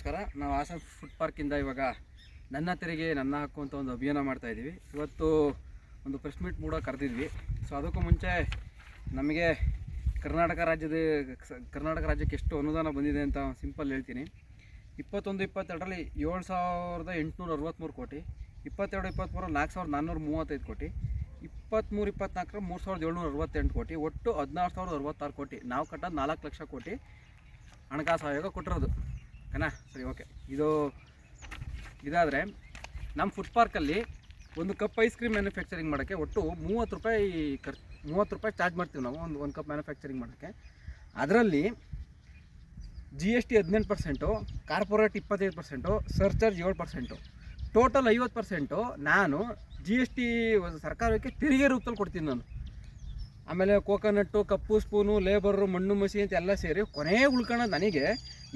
ನಮಸ್ಕಾರ. ನಾವು ಹಾಸನ ಫುಡ್ ಪಾರ್ಕಿಂದ ಇವಾಗ ನನ್ನ ತೆರಿಗೆ, ನನ್ನ ಹಕ್ಕು ಅಂತ ಒಂದು ಅಭಿಯಾನ ಮಾಡ್ತಾ ಇದ್ದೀವಿ. ಇವತ್ತು ಒಂದು ಪ್ರೆಸ್ ಮೀಟ್ ಕೂಡ ಕರೆದಿದ್ವಿ. ಸೊ ಅದಕ್ಕೂ ಮುಂಚೆ ನಮಗೆ ಕರ್ನಾಟಕ ರಾಜ್ಯದ, ಕರ್ನಾಟಕ ರಾಜ್ಯಕ್ಕೆ ಎಷ್ಟು ಅನುದಾನ ಬಂದಿದೆ ಅಂತ ಸಿಂಪಲ್ ಹೇಳ್ತೀನಿ. ಇಪ್ಪತ್ತೊಂದು, ಇಪ್ಪತ್ತೆರಡರಲ್ಲಿ ಏಳು ಸಾವಿರದ ಎಂಟುನೂರ ಅರವತ್ತ್ಮೂರು ಕೋಟಿ, ಇಪ್ಪತ್ತೆರಡು ಇಪ್ಪತ್ತ್ಮೂರು ನಾಲ್ಕು ಸಾವಿರದ ನಾನ್ನೂರ ಮೂವತ್ತೈದು ಕೋಟಿ ಇಪ್ಪತ್ತ್ಮೂರು ಇಪ್ಪತ್ನಾಲ್ಕರ ಮೂರು ಸಾವಿರದ ಏಳ್ನೂರ ಅರವತ್ತೆಂಟು ಕೋಟಿ, ಒಟ್ಟು ಹದಿನಾರು ಸಾವಿರದ ಅರವತ್ತಾರು ಕೋಟಿ. ನಾವು ಕಟ್ಟೋದು ನಾಲ್ಕು ಲಕ್ಷ ಕೋಟಿ ಹಣಕಾಸು ಆಯೋಗ ಕೊಟ್ಟಿರೋದು. ಓಕೆನಾ ಸರಿ ಓಕೆ ಇದು ಇದಾದರೆ ನಮ್ಮ ಫುಡ್ ಪಾರ್ಕಲ್ಲಿ ಒಂದು ಕಪ್ ಐಸ್ ಕ್ರೀಮ್ ಮ್ಯಾನುಫ್ಯಾಕ್ಚರಿಂಗ್ ಮಾಡೋಕ್ಕೆ ಒಟ್ಟು ಮೂವತ್ತು ರೂಪಾಯಿ ಖರ್, ಮೂವತ್ತು ರೂಪಾಯಿ ಚಾರ್ಜ್ ಮಾಡ್ತೀವಿ ನಾವು, ಒಂದು ಒಂದು ಕಪ್ ಮ್ಯಾನುಫ್ಯಾಕ್ಚರಿಂಗ್ ಮಾಡೋಕ್ಕೆ. ಅದರಲ್ಲಿ ಜಿ ಎಸ್ ಟಿ ಹದಿನೆಂಟು ಪರ್ಸೆಂಟು ಕಾರ್ಪೊರೇಟ್ ಇಪ್ಪತ್ತೈದು ಪರ್ಸೆಂಟು ಸರ್ಚಾರ್ಜ್ ಏಳು ಪರ್ಸೆಂಟು ಟೋಟಲ್ ಐವತ್ತು ಪರ್ಸೆಂಟು ನಾನು ಜಿ ಎಸ್ ಟಿ ಸರ್ಕಾರಕ್ಕೆ ತೆರಿಗೆ ರೂಪದಲ್ಲಿ ಕೊಡ್ತೀನಿ ನಾನು. ಆಮೇಲೆ ಕೋಕೋನಟ್ಟು ಕಪ್ಪು ಸ್ಪೂನು ಲೇಬರು ಮಣ್ಣು, ಮಸಿ ಅಂತ ಎಲ್ಲ ಸೇರಿ ಕೊನೆಗೆ ಉಳ್ಕೊಳ್ಳೋದು ನನಗೆ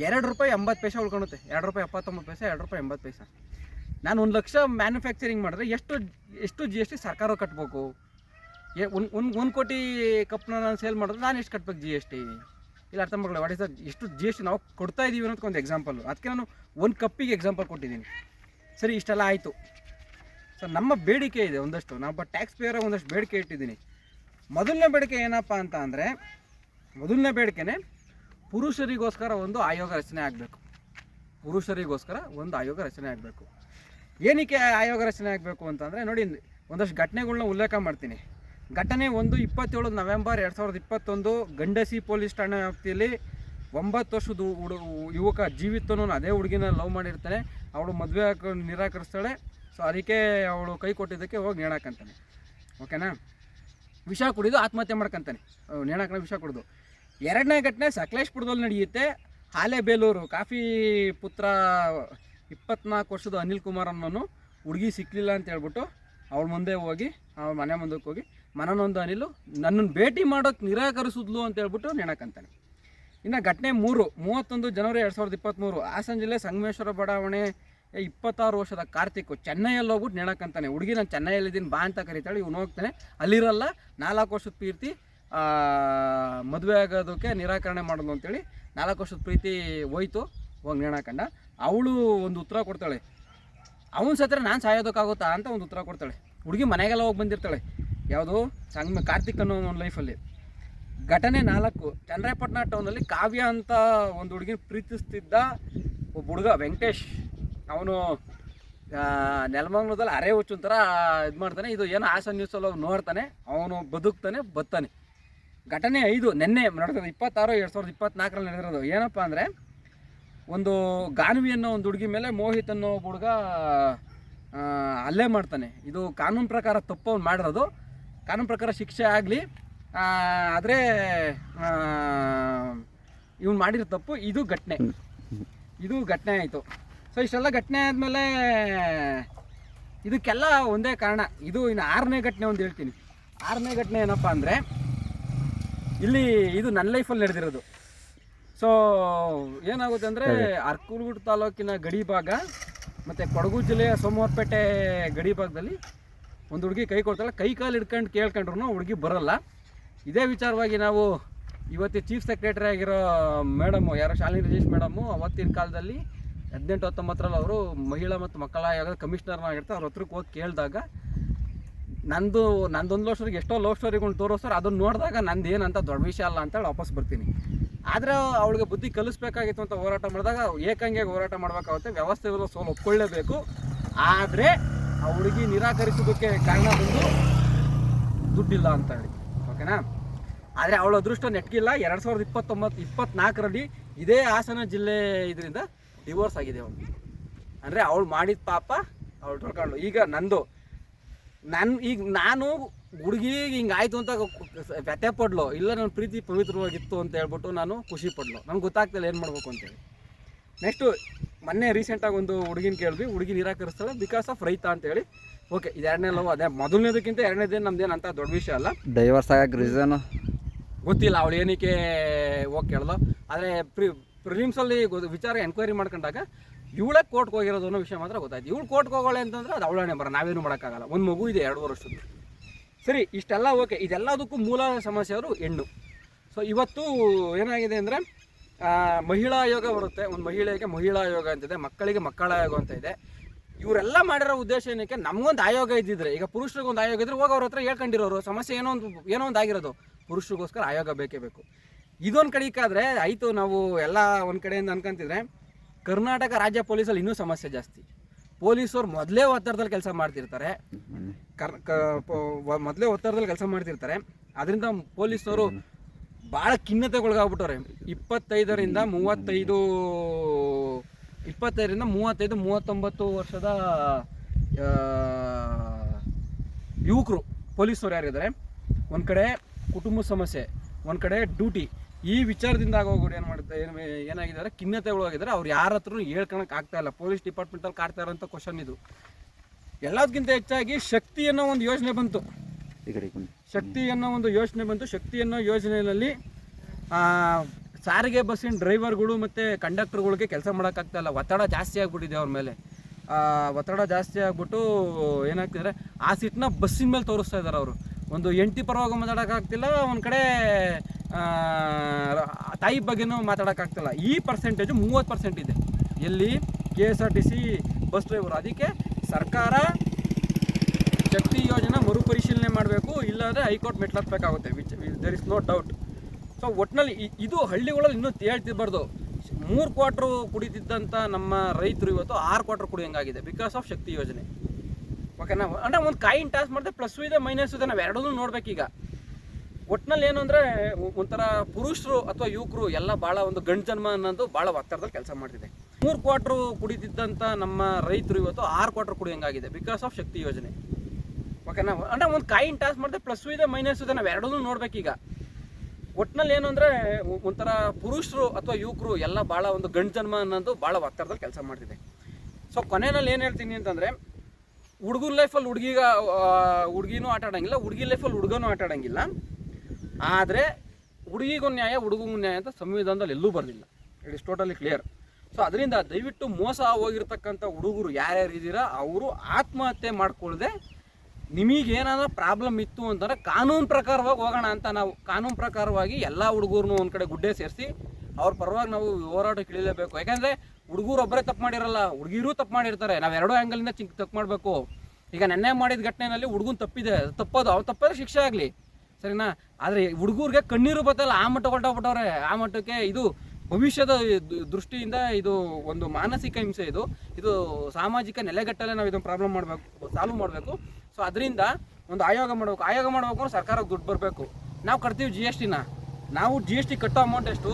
ಎರಡು ರೂಪಾಯಿ ಎಂಬತ್ತು ಪೈಸೆ ಉಳ್ಕೊಳುತ್ತೆ ಎರಡು ರೂಪಾಯಿ ಎಪ್ಪತ್ತೊಂಬತ್ತು ಪೈಸೆ, ಎರಡು ರೂಪಾಯಿ ಎಂಬತ್ತು ಪೈಸೆ. ನಾನು ಒಂದು ಲಕ್ಷ ಮ್ಯಾನುಫ್ಯಾಕ್ಚರಿಂಗ್ ಮಾಡಿದ್ರೆ ಎಷ್ಟು ಎಷ್ಟು ಜಿ ಎಸ್ ಟಿ ಸರ್ಕಾರ ಕಟ್ಬೇಕು? ಏ ಒಂದು ಒಂದು ಕೋಟಿ ಕಪ್ನ ನಾನು ಸೇಲ್ ಮಾಡಿದ್ರೆ ನಾನು ಎಷ್ಟು ಕಟ್ಬೇಕು ಜಿ ಎಸ್ ಟಿ ಇಲ್ಲ ಅರ್ಥ ಮಾಡ್ಕೊಳ್ಳಿ ವಾಟ್ ಇಸ್ ದ ಎಷ್ಟು ಜಿ ಎಸ್ ಟಿ ನಾವು ಕೊಡ್ತಾ ಇದ್ದೀವಿ ಅನ್ನೋದಕ್ಕೆ ಒಂದು ಎಕ್ಸಾಂಪಲ್ ಅದಕ್ಕೆ ನಾನು ಒಂದು ಕಪ್ಪಿಗೆ ಎಕ್ಸಾಂಪಲ್ ಕೊಟ್ಟಿದ್ದೀನಿ. ಸರಿ, ಇಷ್ಟೆಲ್ಲ ಆಯಿತು. ಸರ್ ನಮ್ಮ ಬೇಡಿಕೆ ಇದೆ ಒಂದಷ್ಟು. ನಾವು ಟ್ಯಾಕ್ಸ್ ಪೇಯರ ಒಂದಷ್ಟು ಬೇಡಿಕೆ ಇಟ್ಟಿದ್ದೀನಿ. ಮೊದಲನೇ ಬೇಡಿಕೆ ಏನಪ್ಪ ಅಂತ ಅಂದರೆ, ಮೊದಲನೇ ಬೇಡಿಕೆನೇ ಪುರುಷರಿಗೋಸ್ಕರ ಒಂದು ಆಯೋಗ ರಚನೆ ಆಗಬೇಕು. ಪುರುಷರಿಗೋಸ್ಕರ ಒಂದು ಆಯೋಗ ರಚನೆ ಆಗಬೇಕು. ಏನಕ್ಕೆ ಆಯೋಗ ರಚನೆ ಆಗಬೇಕು ಅಂತಂದರೆ ನೋಡಿ, ಒಂದಷ್ಟು ಘಟನೆಗಳ್ನ ಉಲ್ಲೇಖ ಮಾಡ್ತೀನಿ. ಘಟನೆ ಒಂದು ಇಪ್ಪತ್ತೇಳು ನವೆಂಬರ್ ಎರಡು ಸಾವಿರದ ಇಪ್ಪತ್ತೊಂದು, ಗಂಡಸಿ ಪೊಲೀಸ್ ಠಾಣೆ ವ್ಯಾಪ್ತಿಯಲ್ಲಿ ಒಂಬತ್ತು ವರ್ಷದ ಹುಡು ಯುವಕ ಜೀವಿತನೂ ಅದೇ ಹುಡುಗಿನ ಲವ್ ಮಾಡಿರ್ತಾನೆ. ಅವಳು ಮದುವೆ ನಿರಾಕರಿಸ್ತಾಳೆ. ಸೊ ಅದಕ್ಕೆ ಅವಳು ಕೈ ಕೊಟ್ಟಿದ್ದಕ್ಕೆ ಹೋಗಿ ನೇಣಾಕಂತಾನೆ. ಓಕೆನಾ ವಿಷ ಕುಡಿದು ಆತ್ಮಹತ್ಯೆ ಮಾಡ್ಕೊಂತಾನೆ. ನೇಣಾಕನ ವಿಷ ಕುಡಿದು. ಎರಡನೇ ಘಟನೆ ಸಕಲೇಶ್ಪುರದಲ್ಲಿ ನಡೆಯುತ್ತೆ. ಹಾಲೇಬೇಲೂರು, ಕಾಫಿ ಪುತ್ರ ಇಪ್ಪತ್ನಾಲ್ಕು ವರ್ಷದ ಅನಿಲ್ ಕುಮಾರ್ ಅನ್ನೋನು ಹುಡುಗಿ ಸಿಕ್ಕಲಿಲ್ಲ ಅಂತ ಹೇಳ್ಬಿಟ್ಟು ಅವಳ ಮುಂದೆ ಹೋಗಿ, ಅವಳ ಮನೆ ಮುಂದಕ್ಕೆ ಹೋಗಿ, ಮನನೊಂದು ಅನಿಲು ನನ್ನನ್ನು ಭೇಟಿ ಮಾಡೋಕ್ಕೆ ನಿರಾಕರಿಸಿದ್ಲು ಅಂತ ಹೇಳ್ಬಿಟ್ಟು ನೆನಕಂತಾನೆ ಇನ್ನು ಘಟನೆ ಮೂರು, ಮೂವತ್ತೊಂದು ಜನವರಿ ಎರಡು ಸಾವಿರದ ಇಪ್ಪತ್ತ್ಮೂರು ಹಾಸನ ಜಿಲ್ಲೆ ಸಂಗಮೇಶ್ವರ ಬಡಾವಣೆ ಇಪ್ಪತ್ತಾರು ವರ್ಷದ ಕಾರ್ತಿಕ್ ಚೆನ್ನೈಯಲ್ಲಿ ಹೋಗ್ಬಿಟ್ಟು ನೆಡಕ್ಕಂತಾನೆ ಹುಡುಗಿ ನಾನು ಚೆನ್ನೈಯಲ್ಲಿದ್ದೀನಿ ಬಾ ಅಂತ ಕರೀತಾಳೆ, ಇವನು ಹೋಗ್ತಾನೆ. ಅಲ್ಲಿರಲ್ಲ, ನಾಲ್ಕು ವರ್ಷದ ಪ್ರೀತಿ ಮದುವೆ ಆಗೋದಕ್ಕೆ ನಿರಾಕರಣೆ ಮಾಡೋದು ಅಂತೇಳಿ ನಾಲ್ಕು ವರ್ಷದ ಪ್ರೀತಿ ಹೋಯ್ತು, ಹೋಗಿ ನೆಣಕಂಡ ಅವಳು ಒಂದು ಉತ್ತರ ಕೊಡ್ತಾಳೆ. ಅವನ ಸತ್ರ ನಾನು ಸಾಯೋದಕ್ಕಾಗುತ್ತಾ ಅಂತ ಒಂದು ಉತ್ತರ ಕೊಡ್ತಾಳೆ. ಹುಡುಗಿ ಮನೆಗೆಲ್ಲ ಹೋಗಿ ಬಂದಿರ್ತಾಳೆ. ಯಾವುದು? ಸಂಗ, ಕಾರ್ತಿಕ್ ಅನ್ನೋ ಒಂದು ಲೈಫಲ್ಲಿ ಘಟನೆ ನಾಲ್ಕು. ಚಂದ್ರಾಯಪಟ್ಟಣ ಟೌನಲ್ಲಿ ಕಾವ್ಯ ಅಂತ ಒಂದು ಹುಡುಗಿನ ಪ್ರೀತಿಸ್ತಿದ್ದ ಒಬ್ಬ ಹುಡುಗ ವೆಂಕಟೇಶ್. ಅವನು ನೆಲಮಂಗ್ಲದಲ್ಲಿ ಅರೆ ಹುಚ್ಚು ಒಂಥರ ಇದು ಮಾಡ್ತಾನೆ. ಇದು ಏನೋ ಹಾಸನ್ ನ್ಯೂಸಲ್ಲಿ ಹೋಗಿ ನೋಡ್ತಾನೆ. ಅವನು ಬದುಕ್ತಾನೆ ಬತ್ತಾನೆ. ಘಟನೆ ಐದು ನಿನ್ನೆ ನಡೆದಿರೋದು ಇಪ್ಪತ್ತಾರು ಎರಡು ಸಾವಿರದ ಇಪ್ಪತ್ನಾಲ್ಕರಲ್ಲಿ ನಡೆದಿರೋದು. ಏನಪ್ಪ ಅಂದರೆ ಒಂದು ಗಾನ್ವಿ ಅನ್ನೋ ಒಂದು ಹುಡುಗಿ ಮೇಲೆ ಮೋಹಿತ್ ಅನ್ನೋ ಹುಡುಗ ಅಲ್ಲೇ ಮಾಡ್ತಾನೆ. ಇದು ಕಾನೂನು ಪ್ರಕಾರ ತಪ್ಪು ಅವ್ನು ಮಾಡಿರೋದು. ಕಾನೂನು ಪ್ರಕಾರ ಶಿಕ್ಷೆ ಆಗಲಿ ಆದರೆ ಇವ್ನು ಮಾಡಿರೋ ತಪ್ಪು. ಇದು ಘಟನೆ. ಇದು ಘಟನೆ ಆಯಿತು. ಸೊ ಇಷ್ಟೆಲ್ಲ ಘಟನೆ ಆದಮೇಲೆ ಇದಕ್ಕೆಲ್ಲ ಒಂದೇ ಕಾರಣ. ಇದು ಇನ್ನು ಆರನೇ ಘಟನೆ ಒಂದು ಹೇಳ್ತೀನಿ. ಆರನೇ ಘಟನೆ ಏನಪ್ಪ ಅಂದರೆ ಇಲ್ಲಿ ಇದು ನನ್ನ ಲೈಫಲ್ಲಿ ನಡೆದಿರೋದು. ಸೊ ಏನಾಗುತ್ತೆ ಅಂದರೆ ಅರ್ಕೂಲ್ಗುಡ್ ತಾಲೂಕಿನ ಗಡಿ ಭಾಗ ಮತ್ತು ಕೊಡಗು ಜಿಲ್ಲೆಯ ಸೋಮವಾರಪೇಟೆ ಗಡಿ ಭಾಗದಲ್ಲಿ ಒಂದು ಹುಡುಗಿ ಕೈ ಕೊಡ್ತಾಳೆ. ಕೈ ಕಾಲು ಹಿಡ್ಕೊಂಡು ಕೇಳ್ಕೊಂಡ್ರು ಹುಡುಗಿ ಬರೋಲ್ಲ. ಇದೇ ವಿಚಾರವಾಗಿ ನಾವು ಇವತ್ತು ಚೀಫ್ ಸೆಕ್ರೆಟರಿ ಆಗಿರೋ ಮೇಡಮು ಯಾರೋ ಶಾಲಿನಿ ರಜೇಶ್ ಮೇಡಮು ಅವತ್ತಿನ ಕಾಲದಲ್ಲಿ ಹದಿನೆಂಟು, ಹತ್ತೊಂಬತ್ತರಲ್ಲಿ ಅವರು ಮಹಿಳಾ ಮತ್ತು ಮಕ್ಕಳ ಆಯೋಗದ ಕಮಿಷನರ್ನಾಗಿರ್ತಾರೆ ಅವ್ರ ಹತ್ರಕ್ಕೆ ಹೋಗಿ ಕೇಳಿದಾಗ, ನಂದು, ನಂದೊಂದು ಲವ್ ಸ್ಟೋರಿಗೆ ಎಷ್ಟೋ ಲವ್ ಸ್ಟೋರಿಗಳು ತೋರಿಸ್ತಾರೆ. ಅದನ್ನು ನೋಡಿದಾಗ ನಂದು ಏನಂತ ದೊಡ್ಡ ವಿಷಯ ಅಲ್ಲ ಅಂತೇಳಿ ವಾಪಸ್ ಬರ್ತೀನಿ. ಆದರೆ ಅವಳಿಗೆ ಬುದ್ಧಿ ಕಲಿಸ್ಬೇಕಾಗಿತ್ತು ಅಂತ ಹೋರಾಟ ಮಾಡಿದಾಗ ಏಕಂಗೆ ಹೋರಾಟ ಮಾಡಬೇಕಾಗುತ್ತೆ. ವ್ಯವಸ್ಥೆ ಸೋಲು ಒಪ್ಕೊಳ್ಳೇಬೇಕು. ಆದರೆ ಆ ಹುಡುಗಿ ನಿರಾಕರಿಸೋದಕ್ಕೆ ಕಾರಣ ಬಂದು ದುಡ್ಡಿಲ್ಲ ಅಂತ ಹೇಳಿ ಓಕೆನಾ? ಆದರೆ ಅವಳ ಅದೃಷ್ಟ ನೆಟ್ಗಿಲ್ಲ. ಎರಡು ಸಾವಿರದ ಇಪ್ಪತ್ತೊಂಬತ್ತು ಇಪ್ಪತ್ನಾಲ್ಕರಲ್ಲಿ ಇದೇ ಹಾಸನ ಜಿಲ್ಲೆ ಇದರಿಂದ ಡಿವೋರ್ಸ್ ಆಗಿದೆ ಅವನು ಅಂದರೆ ಅವಳು ಮಾಡಿದ ಪಾಪ ಅವಳು ತೊಳ್ಕೊಂಡು. ಈಗ ನಂದು ನನ್ನ ಈಗ ನಾನು ಹುಡುಗಿಗೆ ಹಿಂಗೆ ಆಯಿತು ಅಂತ ವ್ಯಥೆ ಪಡ್ಲು. ಇಲ್ಲ ನನ್ನ ಪ್ರೀತಿ ಪವಿತ್ರವಾಗಿತ್ತು ಅಂತ ಹೇಳ್ಬಿಟ್ಟು ನಾನು ಖುಷಿ ಪಡ್ಲು. ನನಗೆ ಗೊತ್ತಾಗ್ತಿಲ್ಲ ಏನು ಮಾಡಬೇಕು ಅಂತೇಳಿ. ನೆಕ್ಸ್ಟು ಮೊನ್ನೆ ರೀಸೆಂಟಾಗಿ ಒಂದು ಹುಡುಗಿನ ಕೇಳಿದ್ವಿ. ಹುಡುಗಿ ನಿರಾಕರಿಸ್ತಾಳೆ ಬಿಕಾಸ್ ಆಫ್ ರೈತ ಅಂತೇಳಿ. ಓಕೆ ಇದು ಎರಡನೇ ಲವ್ ಅದೇ ಮೊದಲನೇದಕ್ಕಿಂತ ಎರಡನೇದೇನು ನಮ್ದೇನು ಅಂತ ದೊಡ್ಡ ವಿಷಯ ಅಲ್ಲ. ಡೈವರ್ಸ್ ಆಗಕ್ಕೆ ರೀಸನ್ ಗೊತ್ತಿಲ್ಲ ಅವಳು ಏನಕ್ಕೆ ಹೋಗಿ ಕೇಳ್ದು. ಆದರೆ ಪ್ರಿ ಪ್ರಿಲಿಮ್ಸಲ್ಲಿ ವಿಚಾರ ಎನ್ಕ್ವೈರಿ ಮಾಡ್ಕೊಂಡಾಗ ಇವಳೇ ಕೋರ್ಟ್ಗೆ ಹೋಗಿರೋದು ಅನ್ನೋ ವಿಷಯ ಮಾತ್ರ ಗೊತ್ತಾಯ್ತು. ಇವಳು ಕೋರ್ಟ್ಗೆ ಹೋಗೋಳೆ ಅಂತಂದ್ರೆ ಅದು ಅವಳೇ ಬರ ನಾವೇನು ಮಾಡೋಕ್ಕಾಗಲ್ಲ. ಒಂದು ಮಗು ಇದೆ ಎರಡು ವರ್ಷದ್ದು. ಸರಿ, ಇಷ್ಟೆಲ್ಲ ಓಕೆ. ಇದೆಲ್ಲದಕ್ಕೂ ಮೂಲ ಸಮಸ್ಯೆ ಅವರು ಹೆಣ್ಣು. ಸೊ ಇವತ್ತು ಏನಾಗಿದೆ ಅಂದರೆ ಮಹಿಳಾ ಆಯೋಗ ಬರುತ್ತೆ. ಒಂದು ಮಹಿಳೆಗೆ ಮಹಿಳಾ ಆಯೋಗ ಅಂತಿದೆ ಮಕ್ಕಳಿಗೆ ಮಕ್ಕಳ ಆಯೋಗ ಅಂತ ಇದೆ. ಇವರೆಲ್ಲ ಮಾಡಿರೋ ಉದ್ದೇಶ ಏನಕ್ಕೆ, ನಮಗೊಂದು ಆಯೋಗ ಇದ್ದಿದ್ರೆ, ಈಗ ಪುರುಷರಿಗೊಂದು ಆಯೋಗ ಇದ್ರೆ ಹೋಗಿ ಅವ್ರ ಹತ್ರ ಹೇಳ್ಕೊಂಡಿರೋರು, ಸಮಸ್ಯೆ ಏನೋ ಒಂದು ಏನೋ ಒಂದು ಆಗಿರೋದು. ಪುರುಷರಿಗೋಸ್ಕರ ಆಯೋಗ ಬೇಕೇ ಬೇಕು. ಇದೊಂದು ಕಡೆಗಾದ್ರೆ ಆಯಿತು ನಾವು ಎಲ್ಲ ಒಂದು ಕಡೆಯಿಂದ ಅನ್ಕೊಂತಿದ್ರೆ ಕರ್ನಾಟಕ ರಾಜ್ಯ ಪೊಲೀಸಲ್ಲಿ ಇನ್ನೂ ಸಮಸ್ಯೆ ಜಾಸ್ತಿ. ಪೊಲೀಸರು ಮೊದಲೇ ಒತ್ತಡದಲ್ಲಿ ಕೆಲಸ ಮಾಡ್ತಿರ್ತಾರೆ. ಕರ್ ಮೊದಲೇ ಒತ್ತಡದಲ್ಲಿ ಕೆಲಸ ಮಾಡ್ತಿರ್ತಾರೆ. ಅದರಿಂದ ಪೊಲೀಸರು ಭಾಳ ಖಿನ್ನತೆಗೊಳಗಾಗ್ಬಿಟ್ಟವ್ರೆ. ಇಪ್ಪತ್ತೈದರಿಂದ ಮೂವತ್ತೈದು ಇಪ್ಪತ್ತೈದರಿಂದ ಮೂವತ್ತೈದು, ಮೂವತ್ತೊಂಬತ್ತು ವರ್ಷದ ಯುವಕರು ಪೊಲೀಸರು ಯಾರಿದ್ದಾರೆ, ಒಂದು ಕಡೆ ಕುಟುಂಬ ಸಮಸ್ಯೆ, ಒಂದು ಕಡೆ ಡ್ಯೂಟಿ. ಈ ವಿಚಾರದಿಂದ ಆಗೋಗ್ಬಿಟ್ಟು ಏನು ಮಾಡುತ್ತೆ? ಏನು ಏನಾಗಿದ್ದಾರೆ? ಖಿನ್ನತೆ ಒಳಗಿದ್ದಾರೆ ಅವ್ರು ಯಾರ ಹತ್ರ ಹೇಳ್ಕೊಳಕ್ ಆಗ್ತಾ ಇಲ್ಲ. ಪೊಲೀಸ್ ಡಿಪಾರ್ಟ್ಮೆಂಟಲ್ಲಿ ಕಾಡ್ತಾ ಇರೋಂಥ ಕ್ವಶನ್ ಇದು. ಎಲ್ಲದಕ್ಕಿಂತ ಹೆಚ್ಚಾಗಿ ಶಕ್ತಿ ಅನ್ನೋ ಒಂದು ಯೋಜನೆ ಬಂತು. ಶಕ್ತಿ ಅನ್ನೋ ಒಂದು ಯೋಜನೆ ಬಂತು. ಶಕ್ತಿ ಅನ್ನೋ ಯೋಜನೆಯಲ್ಲಿ ಆ, ಸಾರಿಗೆ ಬಸ್ಸಿನ ಡ್ರೈವರ್ಗಳು ಮತ್ತು ಕಂಡಕ್ಟರ್ಗಳಿಗೆ ಕೆಲಸ ಮಾಡೋಕ್ಕಾಗ್ತಾ ಇಲ್ಲ. ಒತ್ತಡ ಜಾಸ್ತಿ ಆಗ್ಬಿಟ್ಟಿದೆ ಅವ್ರ ಮೇಲೆ. ಆ, ಒತ್ತಡ ಜಾಸ್ತಿ ಆಗಿಬಿಟ್ಟು ಏನಾಗ್ತಿದ್ದಾರೆ ಆ ಸೀಟ್ನ ಬಸ್ಸಿನ ಮೇಲೆ ತೋರಿಸ್ತಾ ಇದ್ದಾರೆ ಅವರು. ಒಂದು ಎಂಟಿ ಪರವಾಗಿ ಮಾತಾಡೋಕ್ಕಾಗ್ತಿಲ್ಲ ಒಂದು ಕಡೆ ತಾಯಿ ಬಗ್ಗೆನೂ ಮಾತಾಡೋಕ್ಕಾಗ್ತಿಲ್ಲ. ಈ ಪರ್ಸೆಂಟೇಜು ಮೂವತ್ತು ಪರ್ಸೆಂಟ್ ಇದೆ. ಎಲ್ಲಿ K S R T C bus driver ಅದಕ್ಕೆ ಸರ್ಕಾರ ಶಕ್ತಿ ಯೋಜನೆ ಮರುಪರಿಶೀಲನೆ ಮಾಡಬೇಕು. ಇಲ್ಲಾಂದರೆ high court ಮೆಟ್ಲಾಕ್ಬೇಕಾಗುತ್ತೆ which there is no doubt so ಒಟ್ಟಿನಲ್ಲಿ ಇದು ಹಳ್ಳಿಗಳಲ್ಲಿ ಇನ್ನೂ ಹೇಳ್ತಿರ್ಬಾರ್ದು ಮೂರು ಕ್ವಾಟ್ರು ಕುಡಿತಿದ್ದಂಥ ನಮ್ಮ ರೈತರು ಇವತ್ತು ಆರು ಕ್ವಾಟ್ರ್ ಕುಡಿಯೋಂಗಾಗಿದೆ ಬಿಕಾಸ್ ಆಫ್ ಶಕ್ತಿ ಯೋಜನೆ. ಓಕೆನಾ ಅಂದರೆ ಒಂದು ಕಾಯಿನ್ ಟಾಸ್ ಮಾಡಿದ್ರೆ ಪ್ಲಸ್ ಇದೆ ಮೈನಸ್ ಇದೆ, ನಾವು ಎರಡನ್ನೂ ನೋಡ್ಬೇಕೀಗ. ಒಟ್ಟಿನಲ್ಲಿ ಏನು ಅಂದರೆ ಒಂಥರ ಪುರುಷರು ಅಥವಾ ಯುವಕರು ಎಲ್ಲ ಭಾಳ ಒಂದು ಗಂಡು ಜನ್ಮ ಅನ್ನೋದು ಭಾಳ ಒತ್ತಡದಲ್ಲಿ ಕೆಲಸ ಮಾಡ್ತಿದೆ. ಮೂರು ಕ್ವಾಟ್ರು ಕುಡಿತಿದ್ದಂಥ ನಮ್ಮ ರೈತರು ಇವತ್ತು ಆರು ಕ್ವಾಟ್ರ್ ಕುಡಿಯೋಂಗಾಗಿದೆ ಬಿಕಾಸ್ ಆಫ್ ಶಕ್ತಿ ಯೋಜನೆ. ಓಕೆನಾ ಅಂದರೆ ಒಂದು ಕಾಯಿನ್ ಟಾಸ್ ಮಾಡಿದೆ ಪ್ಲಸ್ ಇದೆ ಮೈನಸ್ ಇದೆ, ನಾವು ಎರಡೂ ನೋಡ್ಬೇಕೀಗ. ಒಟ್ನಲ್ಲಿ ಏನು ಅಂದರೆ ಒಂಥರ ಪುರುಷರು ಅಥವಾ ಯುವಕರು ಎಲ್ಲ ಭಾಳ ಒಂದು ಗಂಡು ಜನ್ಮ ಅನ್ನೋದು ಭಾಳ ಒತ್ತಡದಲ್ಲಿ ಕೆಲಸ ಮಾಡ್ತಿದೆ. ಸೊ ಕೊನೆಯಲ್ಲಿ ಏನು ಹೇಳ್ತೀನಿ ಅಂತಂದರೆ, ಹುಡುಗನ ಲೈಫಲ್ಲಿ ಹುಡುಗಿಗ ಹುಡುಗಿನೂ ಆಟ ಆಡೋಂಗಿಲ್ಲ, ಹುಡುಗಿ ಲೈಫಲ್ಲಿ ಹುಡುಗನೂ ಆಟ ಆಡಂಗಿಲ್ಲ. ಆದರೆ ಹುಡುಗಿಗೂ ನ್ಯಾಯ ಹುಡುಗಿಗೂ ನ್ಯಾಯ ಅಂತ ಸಂವಿಧಾನದಲ್ಲಿ ಎಲ್ಲೂ ಬರಲಿಲ್ಲ it is totally clear so ಅದರಿಂದ ದಯವಿಟ್ಟು ಮೋಸ ಹೋಗಿರ್ತಕ್ಕಂಥ ಹುಡುಗರು ಯಾರ್ಯಾರು ಇದ್ದೀರಾ, ಅವರು ಆತ್ಮಹತ್ಯೆ ಮಾಡ್ಕೊಳ್ಳದೆ ನಿಮಗೆ ಏನಾದರೂ ಪ್ರಾಬ್ಲಮ್ ಇತ್ತು ಅಂತಂದರೆ ಕಾನೂನು ಪ್ರಕಾರವಾಗಿ ಹೋಗೋಣ ಅಂತ ನಾವು, ಕಾನೂನು ಪ್ರಕಾರವಾಗಿ ಎಲ್ಲ ಹುಡುಗರನ್ನು ಒಂದು ಕಡೆ ಗುಡ್ಡೆ ಸೇರಿಸಿ ಅವ್ರ ಪರವಾಗಿ ನಾವು ಹೋರಾಟ ಕಿಳಿಲೇಬೇಕು. ಯಾಕಂದರೆ ಹುಡುಗರು ಒಬ್ಬರೇ ತಪ್ಪು ಮಾಡಿರಲ್ಲ, ಹುಡುಗಿರು ತಪ್ಪು ಮಾಡಿರ್ತಾರೆ. ನಾವು ಎರಡೂ ಆ್ಯಂಗಲಿಂದ ಚಿಕ್ಕ ತಪ್ಪು ಮಾಡಬೇಕು. ಈಗ ನೆನ್ನೆ ಮಾಡಿದ ಘಟನೆಯಲ್ಲಿ ಹುಡುಗನ ತಪ್ಪಿದೆ. ತಪ್ಪೋದು ಅವ್ನು ತಪ್ಪಿದ್ರೆ ಶಿಕ್ಷೆ ಆಗಲಿ. ಸರಿನಾ? ಆದರೆ ಹುಡುಗರಿಗೆ ಕಣ್ಣೀರು ಬರ್ತಲ್ಲ ಆ ಮಟ್ಟ ಹೊರಟೋಗ್ಬಿಟ್ಟವ್ರೆ ಆ ಮಟ್ಟಕ್ಕೆ ಇದು ಭವಿಷ್ಯದ ದೃಷ್ಟಿಯಿಂದ ಇದು ಒಂದು ಮಾನಸಿಕ ಹಿಂಸೆ ಇದು. ಇದು ಸಾಮಾಜಿಕ ನೆಲೆಗಟ್ಟಲೆ ನಾವು ಇದನ್ನು ಪ್ರಾಬ್ಲಮ್ ಮಾಡಬೇಕು ಸಾಲ್ವ್ ಮಾಡಬೇಕು. ಸೊ ಅದರಿಂದ ಒಂದು ಆಯೋಗ ಮಾಡಬೇಕು. ಆಯೋಗ ಮಾಡಬೇಕು ಅಂದ್ರೆ ಸರ್ಕಾರಕ್ಕೆ ದುಡ್ಡು ಬರಬೇಕು. ನಾವು ಕಟ್ತೀವಿ ಜಿ ಎಸ್ ಟಿನ ನಾವು ಜಿ ಎಸ್ ಟಿ ಕಟ್ಟೋ ಅಮೌಂಟ್ ಎಷ್ಟು?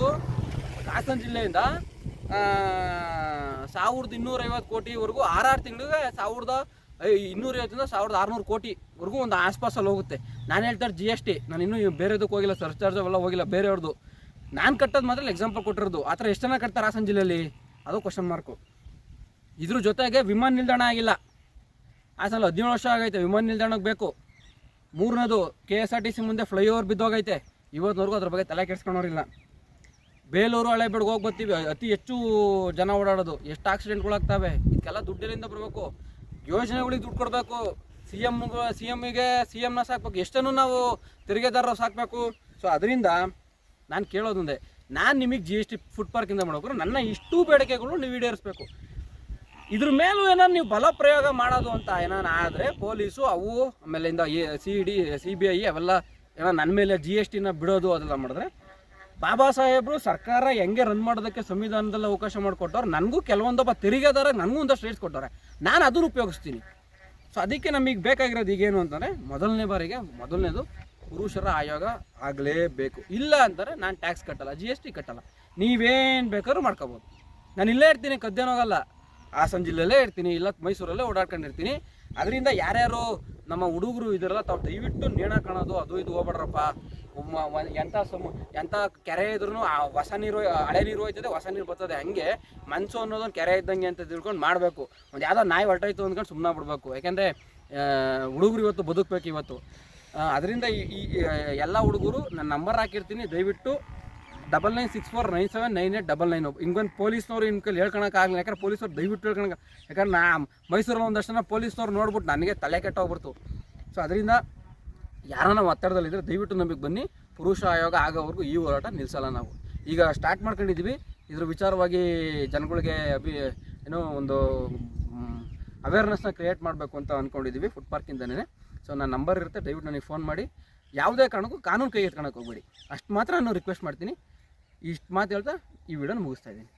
ಹಾಸನ ಜಿಲ್ಲೆಯಿಂದ ಸಾವಿರದ ಇನ್ನೂರೈವತ್ತು ಕೋಟಿವರೆಗೂ ಆರಾರು ತಿಂಗಳಿಗೆ ಸಾವಿರದ ಇನ್ನೂರೈವತ್ತರಿಂದ ಸಾವಿರದ ಆರುನೂರು ಕೋಟಿವರೆಗೂ ಒಂದು ಆಸ್ಪಾಸಲ್ಲಿ ಹೋಗುತ್ತೆ. ನಾನು ಹೇಳ್ತಾರೆ ಜಿ ಎಸ್ ಟಿ ನಾನು ಇನ್ನೂ ಬೇರೆದಕ್ಕೆ ಹೋಗಿಲ್ಲ ಸರ್ಚಾರ್ಜ್ ಅವೆಲ್ಲ ಹೋಗಿಲ್ಲ ಬೇರೆಯವ್ರದ್ದು ನಾನು ಕಟ್ಟೋದು ಮಾತ್ರ ಎಕ್ಸಾಂಪಲ್ ಕೊಟ್ಟಿರೋದು. ಆ ಥರ ಎಷ್ಟು ಜನ ಕಟ್ತಾರೆ ಹಾಸನ ಜಿಲ್ಲೆಯಲ್ಲಿ ಅದು ಕ್ವಶನ್ ಮಾರ್ಕು ಇದ್ರ ಜೊತೆಗೆ ವಿಮಾನ ನಿಲ್ದಾಣ ಆಗಿಲ್ಲ. ಹಾಸನಲ್ಲಿ ಹದಿನೇಳು ವರ್ಷ ಆಗೈತೆ, ವಿಮಾನ ನಿಲ್ದಾಣಕ್ಕೆ ಬೇಕು. ಮೂರನೇದು K S R T C ಮುಂದೆ ಫ್ಲೈಓವರ್ ಬಿದ್ದೋಗೈತೆ. ಇವತ್ತಿನವರೆಗೂ ಅದ್ರ ಬಗ್ಗೆ ತಲೆ ಕೆಡ್ಸ್ಕೊಳೋರಿಲ್ಲ. ಬೇಲೂರು, ಹಳೆಬೀಡಿಗೆ ಹೋಗಿ ಬರ್ತೀವಿ. ಅತಿ ಹೆಚ್ಚು ಜನ ಓಡಾಡೋದು. ಎಷ್ಟು ಆಕ್ಸಿಡೆಂಟ್ಗಳಾಗ್ತವೆ ಇದಕ್ಕೆಲ್ಲ ದುಡ್ಡಿನಿಂದ ಬರಬೇಕು. ಯೋಜನೆಗಳಿಗೆ ದುಡ್ಡು ಕೊಡಬೇಕು. ಸಿ ಎಂ ಸಿ ಎಮ್ಗೆ ಸಿ ಎಮ್ನ ಸಾಕ್ಬೇಕು. ಎಷ್ಟನ್ನು ನಾವು ತೆರಿಗೆದಾರರು ಸಾಕಬೇಕು? ಸೊ ಅದರಿಂದ ನಾನು ಕೇಳೋದೊಂದೆ ನಾನು ನಿಮಗೆ ಜಿ ಎಸ್ ಟಿ ಫುಡ್ ಪಾರ್ಕಿಂದ ಮಾಡೋಕ್ರು ನನ್ನ ಇಷ್ಟು ಬೇಡಿಕೆಗಳು ನೀವು ಈಡೇರಿಸ್ಬೇಕು. ಇದ್ರ ಮೇಲೂ ಏನಾರು ನೀವು ಬಲ ಪ್ರಯೋಗ ಮಾಡೋದು ಅಂತ ಏನಾರು ಆದರೆ ಪೊಲೀಸು, ಅವು ಆಮೇಲಿಂದ C D C B I ಅವೆಲ್ಲ ಏನೋ ನನ್ನ ಮೇಲೆ ಜಿ ಎಸ್ ಟಿನ ಬಿಡೋದು ಅದೆಲ್ಲ ಮಾಡಿದ್ರೆ ಬಾಬಾ ಸಾಹೇಬ್ರು ಸರ್ಕಾರ ಹೆಂಗೆ ರನ್ ಮಾಡೋದಕ್ಕೆ ಸಂವಿಧಾನದಲ್ಲಿ ಅವಕಾಶ ಮಾಡಿಕೊಟ್ಟವ್ರು, ನನಗೂ ಕೆಲವೊಂದೊಬ್ಬ ತೆರಿಗೆದಾರ ನನಗೂ ಒಂದಷ್ಟು ರೇಟ್ಸ್ ಕೊಟ್ಟವ್ರೆ. ನಾನು ಅದನ್ನು ಉಪಯೋಗಿಸ್ತೀನಿ. ಸೊ ಅದಕ್ಕೆ ನಮಗೆ ಬೇಕಾಗಿರೋದು ಈಗೇನು ಅಂತಂದರೆ, ಮೊದಲನೇ ಬಾರಿಗೆ ಮೊದಲನೇದು ಪುರುಷರ ಆಯೋಗ ಆಗಲೇಬೇಕು. ಇಲ್ಲ ಅಂತಾರೆ ನಾನು ಟ್ಯಾಕ್ಸ್ ಕಟ್ಟಲ್ಲ ಜಿ ಎಸ್ ಟಿ ಕಟ್ಟಲ್ಲ. ನೀವೇನು ಬೇಕಾದ್ರೂ ಮಾಡ್ಕೋಬೋದು. ನಾನು ಇಲ್ಲೇ ಇರ್ತೀನಿ ಕದ್ದೇನೋಗಲ್ಲ ಹಾಸನ ಜಿಲ್ಲೆಯಲ್ಲೇ ಇರ್ತೀನಿ, ಇಲ್ಲ ಮೈಸೂರಲ್ಲೇ ಓಡಾಡ್ಕೊಂಡಿರ್ತೀನಿ. ಅದರಿಂದ ಯಾರ್ಯಾರು ನಮ್ಮ ಹುಡುಗರು ಇದರಲ್ಲ ತಾವು ದಯವಿಟ್ಟು ನೇಣ ಕಾಣೋದು, ಅದು ಇದು ಹೋಗ್ಬೇಡ್ರಪ್ಪ. ಎಂಥ ಸಮ ಎಂಥ ಕೆರೆ ಇದ್ರೂ ಹೊಸ ನೀರು ಹಳೆ ನೀರು ಹೋಯ್ತದೆ, ಹೊಸ ನೀರು ಬರ್ತದೆ. ಹಂಗೆ ಮನ್ಸು ಅನ್ನೋದೊಂದು ಕೆರೆ ಇದ್ದಂಗೆ ಅಂತ ತಿಳ್ಕೊಂಡು ಮಾಡಬೇಕು. ಒಂದು ಯಾವುದೋ ನಾಯಿ ಹೊರಟೋಯ್ತು ಅಂದ್ಕೊಂಡು ಸುಮ್ಮನೆ ಬಿಡ್ಬೇಕು ಯಾಕೆಂದರೆ ಹುಡುಗರು ಇವತ್ತು ಬದುಕಬೇಕು ಇವತ್ತು. ಅದರಿಂದ ಈ ಎಲ್ಲ ಹುಡುಗರು ನನ್ನ ನಂಬರ್ ಹಾಕಿರ್ತೀನಿ, ದಯವಿಟ್ಟು double nine six four nine seven nine eight double nine ಹಿಂಗೊಂದು ಪೊಲೀಸ್ನವ್ರು ಇನ್ ಕೈಲಿ ಹೇಳ್ಕೊಳಕ್ಕಾಗಲ್ಲ ಯಾಕಂದ್ರೆ ಪೊಲೀಸವ್ರು ದಯವಿಟ್ಟು ಹೇಳ್ಕೊಳಕ ಯಾಕಂದ್ರೆ ನಾ ಮೈಸೂರಲ್ಲಿ ಒಂದಷ್ಟು ಜನ ಪೊಲೀಸ್ನವ್ರು ನೋಡ್ಬಿಟ್ಟು ನನಗೆ ತಲೆ ಕೆಟ್ಟೋಗ್ಬಿಡ್ತು ಸೊ ಅದರಿಂದ ಯಾರನ್ನ ಒತ್ತಡದಲ್ಲಿದ್ದರೆ ದಯವಿಟ್ಟು ನಮಗೆ ಬನ್ನಿ. ಪುರುಷ ಆಯೋಗ ಆಗೋವರೆಗೂ ಈ ಹೋರಾಟ ನಿಲ್ಲಿಸಲ್ಲ ನಾವು. ಈಗ ಸ್ಟಾರ್ಟ್ ಮಾಡ್ಕೊಂಡಿದ್ದೀವಿ. ಇದ್ರ ವಿಚಾರವಾಗಿ ಜನಗಳಿಗೆ ಅಭಿ ಏನೋ ಒಂದು ಅವೇರ್ನೆಸ್ನ ಕ್ರಿಯೇಟ್ ಮಾಡಬೇಕು ಅಂತ ಅಂದ್ಕೊಂಡಿದ್ದೀವಿ ಫುಡ್ ಪಾರ್ಕಿಂದನೇ ಸೊ ನನ್ನ ನಂಬರ್ ಇರುತ್ತೆ. ದಯವಿಟ್ಟು ನನಗೆ ಫೋನ್ ಮಾಡಿ. ಯಾವುದೇ ಕಾರಣಕ್ಕೂ ಕಾನೂನು ಕೈ ಎತ್ಕೊಳಕ್ಕೆ ಹೋಗ್ಬೇಡಿ. ಅಷ್ಟು ಮಾತ್ರ ನಾನು ರಿಕ್ವೆಸ್ಟ್ ಮಾಡ್ತೀನಿ. ಇಷ್ಟು ಮಾತು ಹೇಳ್ತಾ ಈ ವಿಡಿಯೋನ ಮುಗಿಸ್ತಾ ಇದ್ದೀನಿ.